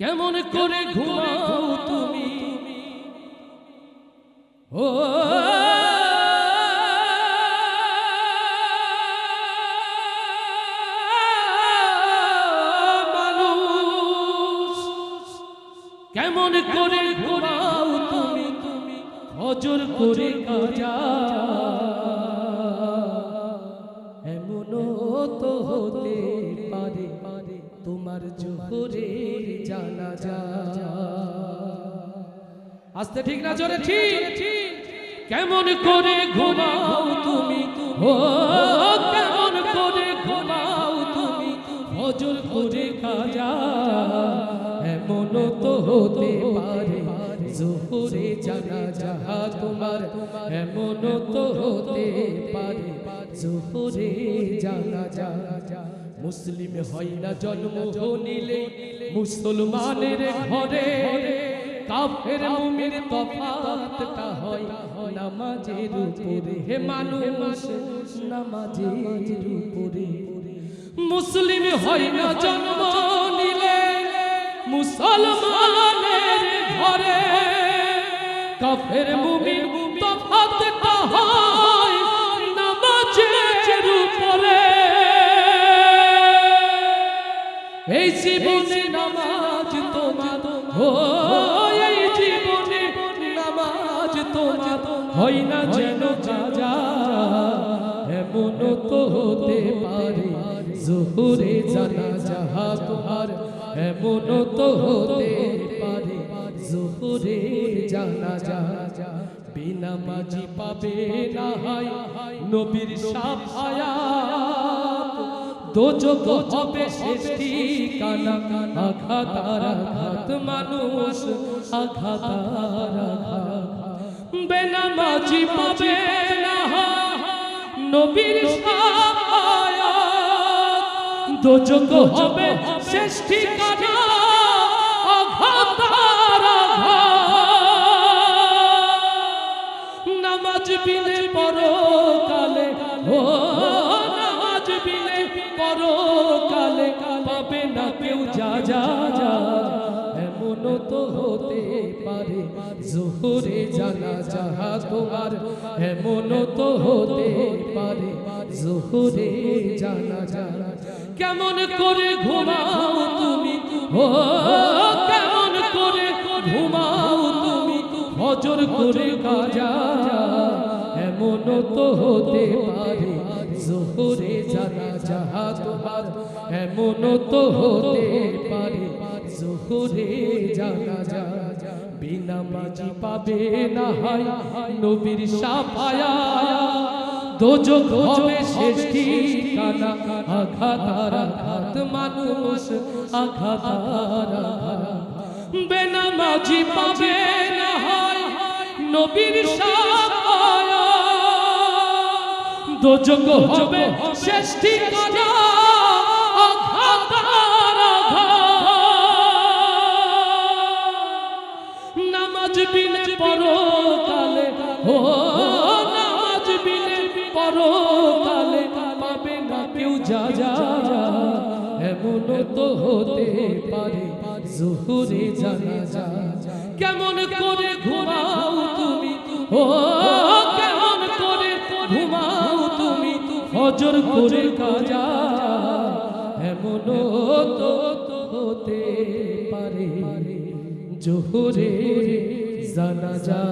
কেমন করে ঘুমাও তুমি? ও। কেমন করে ঘুমাও তুমি? তুমি হজর করে কাজা আস্তে ঠিক না, জোরে ঠিক। কেমন করে ঘুমাও তুমি? ও, কেমন করে ঘুমাও তুমি? হজুর করে খাজা এমন তো হতে পারে। জোহরে জানা যাহা তোমার এমন তো হতে পারে। জোহরে জানা যা মুসলিম হয় না জন্ম নিলে মুসলমানের ঘরে কাফের মুমির তফাতটা হয়। নামাজের উপরে হে মানুষ, নামাজের উপরে। মুসলিম হয় না জন্ম নিলে মুসলমানের ঘরে কাফের মুমির তফাতটা হয় নামাজের উপরে। এই জীবনে নামাজ তোমার ও এই জীবনে নামাজ তোমার হয় না যেন কাজা। এমন তো হতে পারে, জোহরে জানা যাহা তোমার এমন তো হতে পারে, জোহরে জানা যা, বিনা মাঝি পাবে না হয় নবীর সাফায়াত। দোজক হবে শেষ ঠিকানা আঘাত আঘাত, মানুষ, আঘাত আঘাত। বেনামাজি পাবে না নবীর সায়াত দোজক হবে শেষ ঠিকানা আঘাত নামাজ বিনে পরকালে, ও নামাজ বিনে পরকালে পাবে না কেউ যা যা যা। এমন তো হতে পারে, জোহরে জানা যাহা তোমার। এমন তো হতে পারে, জোহরে জানা যা কেমন করে ঘুমাও তুমি? ও কেমন করে ঘুমাও তুমি? হজর করে কাজা হতে পারে। জোহরে জানা যাহা তোমার, এমন তো হতে পারে। জোহরে জানা যা বিনা মাঝি পাবে না হয় নবীর সাফায়া। দোজক হবে শেষ ঠিকানা। আঘাত আর আঘাত মানুষ, আঘাত বেনামাজি পাবে না হয় নবীর সাফায়া। দোজক হবে, শেষ। নামাজ বিনে পরকালে, ও নামাজ বিনে পরকালে পাবে না কেউ যা যা। এমন তো হতে পারে জোহরে জানা যা কেমন করে ঘুমাও তুমি ও হজর করে কাজা এমন তো হতে পারে। জোহরে জানা যা